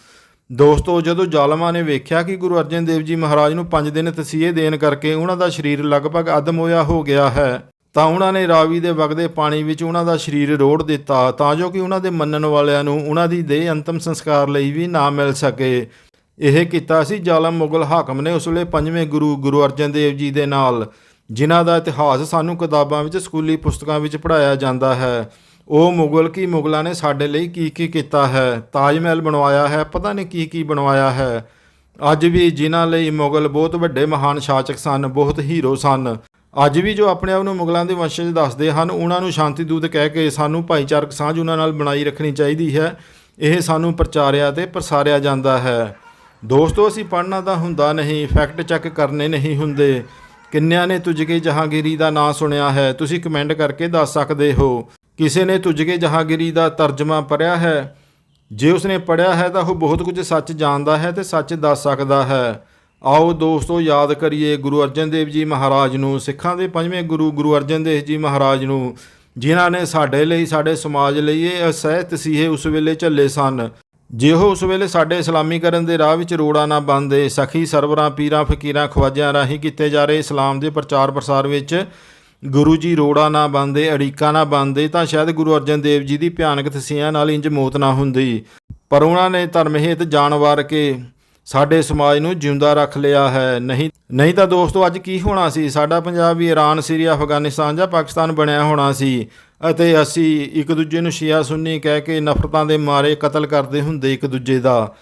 ਦੋਸਤੋ, ਜਦੋਂ ਜ਼ਾਲਮਾਂ ਨੇ ਵੇਖਿਆ ਕਿ ਗੁਰੂ ਅਰਜਨ ਦੇਵ ਜੀ ਮਹਾਰਾਜ ਨੂੰ 5 ਦਿਨ ਤਸੀਹੇ ਦੇਣ ਕਰਕੇ ਉਹਨਾਂ ਦਾ ਸਰੀਰ ਲਗਭਗ ਅਦਮ ਹੋ ਗਿਆ ਹੈ, ਤਾਂ ਉਹਨਾਂ ਨੇ ਰਾਵੀ ਦੇ ਵਗਦੇ ਪਾਣੀ ਵਿੱਚ ਉਹਨਾਂ ਦਾ ਸਰੀਰ ਰੋੜ ਦਿੱਤਾ, ਤਾਂ ਜੋ ਕਿ ਉਹਨਾਂ ਦੇ ਮੰਨਣ ਵਾਲਿਆਂ ਨੂੰ ਉਹਨਾਂ ਦੀ ਦੇਹ ਅੰਤਮ ਸੰਸਕਾਰ ਲਈ ਵੀ ਨਾ ਮਿਲ ਸਕੇ। ਇਹ ਕੀਤਾ ਸੀ ਜ਼ਾਲਮ ਮੁਗਲ ਹਾਕਮ ਨੇ ਉਸ ਵੇਲੇ ਪੰਜਵੇਂ ਗੁਰੂ ਗੁਰੂ ਅਰਜਨ ਦੇਵ ਜੀ ਦੇ ਨਾਲ, ਜਿਨ੍ਹਾਂ ਦਾ ਇਤਿਹਾਸ ਸਾਨੂੰ ਕਿਤਾਬਾਂ ਵਿੱਚ, ਸਕੂਲੀ ਪੁਸਤਕਾਂ ਵਿੱਚ ਪੜ੍ਹਾਇਆ ਜਾਂਦਾ ਹੈ। ਉਹ ਮੁਗਲ ਕੀ ਮੁਗਲਾਂ ਨੇ ਸਾਡੇ ਲਈ ਕੀ ਕੀ ਕੀਤਾ ਹੈ? ਤਾਜ ਮਹਿਲ ਬਣਵਾਇਆ ਹੈ, ਪਤਾ ਨਹੀਂ ਕੀ ਕੀ ਬਣਵਾਇਆ ਹੈ। ਅੱਜ ਵੀ ਜਿਨ੍ਹਾਂ ਲਈ ਮੁਗਲ ਬਹੁਤ ਵੱਡੇ ਮਹਾਨ ਸ਼ਾਸਕ ਸਨ, ਬਹੁਤ ਹੀਰੋ ਸਨ। ਅੱਜ ਵੀ ਜੋ ਆਪਣੇ ਆਪ ਨੂੰ ਮੁਗਲਾਂ ਦੇ ਵੰਸ਼ਜ ਦੱਸਦੇ ਹਨ, ਉਹਨਾਂ ਨੂੰ ਸ਼ਾਂਤੀ ਦੂਤ ਕਹਿ ਕੇ ਸਾਨੂੰ ਭਾਈਚਾਰਕ ਸਾਂਝ ਉਹਨਾਂ ਨਾਲ ਬਣਾਈ ਰੱਖਣੀ ਚਾਹੀਦੀ ਹੈ। ਇਹ ਸਾਨੂੰ ਪ੍ਰਚਾਰਿਆ ਤੇ ਪ੍ਰਸਾਰਿਆ ਜਾਂਦਾ ਹੈ। ਦੋਸਤੋ, ਅਸੀਂ ਪੜ੍ਹਨਾ ਤਾਂ ਹੁੰਦਾ ਨਹੀਂ, ਫੈਕਟ ਚੈੱਕ ਕਰਨੇ ਨਹੀਂ ਹੁੰਦੇ। ਕਿੰਨਿਆਂ ਨੇ ਤੁਝਕੇ ਜਹਾਂਗੀਰੀ ਦਾ ਨਾਂ ਸੁਣਿਆ ਹੈ? ਤੁਸੀਂ ਕਮੈਂਟ ਕਰਕੇ ਦੱਸ ਸਕਦੇ ਹੋ। ਕਿਸੇ ਨੇ ਤੁਝਕੇ ਜਹਾਂਗੀਰੀ ਦਾ ਤਰਜਮਾ ਪੜਿਆ ਹੈ? ਜੇ ਉਸਨੇ ਪੜਿਆ ਹੈ ਤਾਂ ਉਹ ਬਹੁਤ ਕੁਝ ਸੱਚ ਜਾਣਦਾ ਹੈ ਤੇ ਸੱਚ ਦੱਸ ਸਕਦਾ ਹੈ। ਆਓ ਦੋਸਤੋ, ਯਾਦ ਕਰੀਏ ਗੁਰੂ ਅਰਜਨ ਦੇਵ ਜੀ ਮਹਾਰਾਜ ਨੂੰ, ਸਿੱਖਾਂ ਦੇ ਪੰਜਵੇਂ ਗੁਰੂ ਗੁਰੂ ਅਰਜਨ ਦੇਵ ਜੀ ਮਹਾਰਾਜ ਨੂੰ, ਜਿਨ੍ਹਾਂ ਨੇ ਸਾਡੇ ਲਈ, ਸਾਡੇ ਸਮਾਜ ਲਈ ਇਹ ਅਸਹਿ ਤਸੀਹੇ ਉਸ ਵੇਲੇ ਝੱਲੇ ਸਨ। ਜੇ ਉਹ ਉਸ ਵੇਲੇ ਸਾਡੇ ਇਸਲਾਮੀਕਰਨ ਦੇ ਰਾਹ ਵਿੱਚ ਰੋੜਾ ਨਾ ਬੰਦੇ ਸਖੀ ਸਰਵਰਾਂ, ਪੀਰਾਂ, ਫਕੀਰਾਂ, ਖਵਾਜਿਆਂ ਰਾਹੀਂ ਕੀਤੇ ਜਾ ਰਹੇ ਇਸਲਾਮ ਦੇ ਪ੍ਰਚਾਰ ਪ੍ਰਸਾਰ ਵਿੱਚ ਗੁਰੂ ਜੀ ਰੋੜਾ ਨਾ ਬੰਦੇ ਅੜੀਕਾ ਨਾ ਬੰਦੇ ਤਾਂ ਸ਼ਾਇਦ ਗੁਰੂ ਅਰਜਨ ਦੇਵ ਜੀ ਦੀ ਭਿਆਨਕ ਤਸੀਆਂ ਨਾਲ ਇੰਜ ਮੌਤ ਨਾ ਹੁੰਦੀ। ਪਰ ਉਹਨਾਂ ਨੇ ਧਰਮ ਹੇਤ ਜਾਨ ਵਾਰ ਕੇ ਸਾਡੇ ਸਮਾਜ ਨੂੰ ਜਿਉਂਦਾ ਰੱਖ ਲਿਆ ਹੈ। ਨਹੀਂ ਨਹੀਂ ਤਾਂ ਦੋਸਤੋ, ਅੱਜ ਕੀ ਹੋਣਾ ਸੀ? ਸਾਡਾ ਪੰਜਾਬ ਵੀ ਈਰਾਨ ਸੀਰੀਆ ਅਫਗਾਨਿਸਤਾਨ ਜਾਂ ਪਾਕਿਸਤਾਨ ਬਣਿਆ ਹੋਣਾ ਸੀ। ਅਤੇ ਅਸੀਂ ਇੱਕ ਦੂਜੇ ਨੂੰ ਸ਼ੀਆ ਸੁੰਨੀ ਕਹਿ ਕੇ ਨਫ਼ਰਤਾਂ ਦੇ ਮਾਰੇ ਕਤਲ ਕਰਦੇ ਹੁੰਦੇ ਇੱਕ ਦੂਜੇ ਦਾ।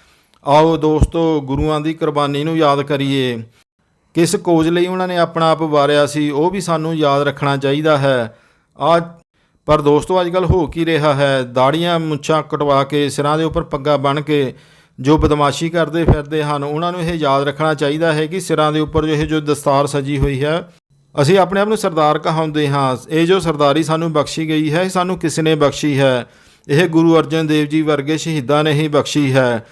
ਆਓ ਦੋਸਤੋ, ਗੁਰੂਆਂ ਦੀ ਕੁਰਬਾਨੀ ਨੂੰ ਯਾਦ ਕਰੀਏ। ਕਿਸ ਕੋਜ ਲਈ ਉਹਨਾਂ ਨੇ ਆਪਣਾ ਆਪ ਵਾਰਿਆ ਸੀ, ਉਹ ਵੀ ਸਾਨੂੰ ਯਾਦ ਰੱਖਣਾ ਚਾਹੀਦਾ ਹੈ। ਆ ਪਰ ਦੋਸਤੋ ਅੱਜਕੱਲ ਹੋ ਕੀ ਰਿਹਾ ਹੈ? ਦਾੜੀਆਂ ਮੁੱਛਾਂ ਕਟਵਾ ਕੇ, ਸਿਰਾਂ ਦੇ ਉੱਪਰ ਪੱਗਾ ਬਣ ਕੇ ਜੋ ਬਦਮਾਸ਼ੀ ਕਰਦੇ ਫਿਰਦੇ ਹਨ, ਉਹਨਾਂ ਨੂੰ ਇਹ ਯਾਦ ਰੱਖਣਾ ਚਾਹੀਦਾ ਹੈ ਕਿ ਸਿਰਾਂ ਦੇ ਉੱਪਰ ਜੋ ਇਹ ਜੋ ਦਸਤਾਰ ਸਜੀ ਹੋਈ ਹੈ, ਅਸੀਂ ਆਪਣੇ ਆਪ ਨੂੰ ਸਰਦਾਰ ਕਹਾਉਂਦੇ ਹਾਂ, ਇਹ ਜੋ ਸਰਦਾਰੀ ਸਾਨੂੰ ਬਖਸ਼ੀ ਗਈ ਹੈ, ਇਹ ਸਾਨੂੰ ਕਿਸ ਨੇ ਬਖਸ਼ੀ ਹੈ? ਇਹ ਗੁਰੂ ਅਰਜਨ ਦੇਵ ਜੀ ਵਰਗੇ ਸ਼ਹੀਦਾਂ ਨੇ ਹੀ ਬਖਸ਼ੀ ਹੈ।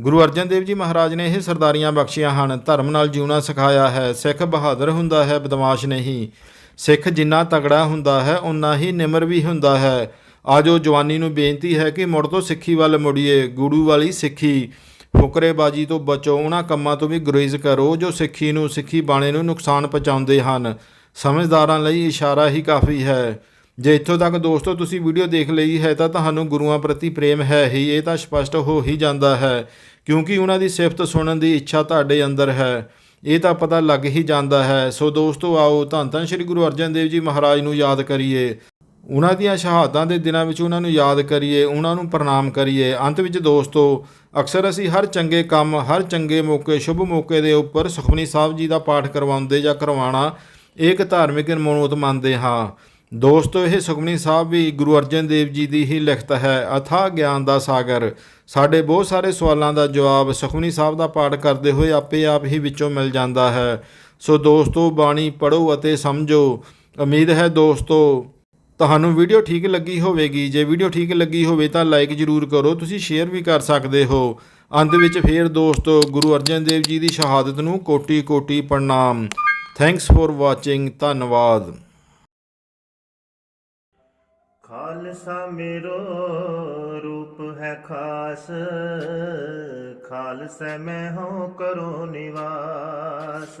ਗੁਰੂ ਅਰਜਨ ਦੇਵ ਜੀ ਮਹਾਰਾਜ ਨੇ ਇਹ ਸਰਦਾਰੀਆਂ ਬਖਸ਼ੀਆਂ ਹਨ, ਧਰਮ ਨਾਲ ਜਿਉਣਾ ਸਿਖਾਇਆ ਹੈ, ਸਿੱਖ ਬਹਾਦਰ ਹੁੰਦਾ ਹੈ, ਬਦਮਾਸ਼ ਨਹੀਂ। ਸਿੱਖ ਜਿੰਨਾ ਤਗੜਾ ਹੁੰਦਾ ਹੈ ਉਨਾ ਹੀ ਨਿਮਰ ਵੀ ਹੁੰਦਾ ਹੈ। ਆਜੋ ਜਵਾਨੀ ਨੂੰ ਬੇਨਤੀ ਹੈ ਕਿ ਮੁੜ ਤੋਂ ਸਿੱਖੀ ਵੱਲ ਮੁੜੀਏ, ਗੁਰੂ ਵਾਲੀ ਸਿੱਖੀ। ਫੁਕਰੇਬਾਜੀ ਤੋਂ ਬਚੋ, ਉਹਨਾਂ ਕੰਮਾਂ ਤੋਂ ਵੀ ਗੁਰੇਜ਼ ਕਰੋ ਜੋ ਸਿੱਖੀ ਨੂੰ, ਸਿੱਖੀ ਬਾਣੇ ਨੂੰ ਨੁਕਸਾਨ ਪਹੁੰਚਾਉਂਦੇ ਹਨ। ਸਮਝਦਾਰਾਂ ਲਈ ਇਸ਼ਾਰਾ ਹੀ ਕਾਫੀ ਹੈ। ਜੇ ਇੱਥੋਂ ਤੱਕ ਦੋਸਤੋ ਤੁਸੀਂ ਵੀਡੀਓ ਦੇਖ ਲਈ ਹੈ ਤਾਂ ਤੁਹਾਨੂੰ ਗੁਰੂਆਂ ਪ੍ਰਤੀ ਪ੍ਰੇਮ ਹੈ ਹੀ, ਇਹ ਤਾਂ ਸਪਸ਼ਟ ਹੋ ਹੀ ਜਾਂਦਾ ਹੈ। ਕਿਉਂਕਿ ਉਹਨਾਂ ਦੀ ਸਿਫਤ ਸੁਣਨ ਦੀ ਇੱਛਾ ਤੁਹਾਡੇ ਅੰਦਰ ਹੈ। ਇਹ ਤਾਂ ਪਤਾ ਲੱਗ ਹੀ ਜਾਂਦਾ ਹੈ। ਸੋ ਦੋਸਤੋ ਆਓ ਧੰਨ ਧੰਨ ਸ੍ਰੀ ਗੁਰੂ ਅਰਜਨ ਦੇਵ ਜੀ ਮਹਾਰਾਜ ਨੂੰ ਯਾਦ ਕਰੀਏ। ਉਹਨਾਂ ਦੀਆਂ ਸ਼ਹਾਦਤਾਂ ਦੇ ਦਿਨਾਂ ਵਿੱਚ ਉਹਨਾਂ ਨੂੰ ਯਾਦ ਕਰੀਏ, ਉਹਨਾਂ ਨੂੰ ਪ੍ਰਣਾਮ ਕਰੀਏ। ਅੰਤ ਵਿੱਚ ਦੋਸਤੋ, ਅਕਸਰ ਅਸੀਂ ਹਰ ਚੰਗੇ ਕੰਮ, ਹਰ ਚੰਗੇ ਮੌਕੇ, ਸ਼ੁਭ ਮੌਕੇ ਦੇ ਉੱਪਰ ਸੁਖਮਨੀ ਸਾਹਿਬ ਜੀ ਦਾ ਪਾਠ ਕਰਵਾਉਂਦੇ ਜਾਂ ਕਰਵਾਉਣਾ ਇਹ ਇੱਕ ਧਾਰਮਿਕ ਮਨੋਤ ਮੰਨਦੇ ਹਾਂ। ਦੋਸਤੋ, ਇਹ ਸੁਖਮਨੀ ਸਾਹਿਬ ਵੀ ਗੁਰੂ ਅਰਜਨ ਦੇਵ ਜੀ ਦੀ ਹੀ ਲਿਖਤ ਹੈ, ਅਥਾ ਗਿਆਨ ਦਾ ਸਾਗਰ। ਸਾਡੇ ਬਹੁਤ ਸਾਰੇ ਸਵਾਲਾਂ ਦਾ ਜਵਾਬ ਸੁਖਮਨੀ ਸਾਹਿਬ ਦਾ ਪਾਠ ਕਰਦੇ ਹੋਏ ਆਪੇ ਆਪ ਹੀ ਵਿੱਚੋਂ ਮਿਲ ਜਾਂਦਾ ਹੈ। ਸੋ ਦੋਸਤੋ, ਬਾਣੀ ਪੜੋ ਅਤੇ ਸਮਝੋ। ਉਮੀਦ ਹੈ ਦੋਸਤੋ ਤੁਹਾਨੂੰ ਵੀਡੀਓ ਠੀਕ ਲੱਗੀ ਹੋਵੇਗੀ। ਜੇ ਵੀਡੀਓ ਠੀਕ ਲੱਗੀ ਹੋਵੇ ਤਾਂ ਲਾਈਕ ਜ਼ਰੂਰ ਕਰੋ। ਤੁਸੀਂ ਸ਼ੇਅਰ ਵੀ ਕਰ ਸਕਦੇ ਹੋ। ਅੰਤ ਵਿੱਚ ਫੇਰ ਦੋਸਤੋ, ਗੁਰੂ ਅਰਜਨ ਦੇਵ ਜੀ ਦੀ ਸ਼ਹਾਦਤ ਨੂੰ ਕੋਟੀ ਕੋਟੀ ਪ੍ਰਣਾਮ। ਥੈਂਕਸ ਫॉर ਵਾਚਿੰਗ ਧੰਨਵਾਦ। ਖਾਲਸਾ ਮੇਰੋ, ਰੂਪ ਹੈ ਖਾਸ। ਖਾਲਸਾ ਮੈਂ ਹਾਂ, ਕਰੋ ਨਿਵਾਸ।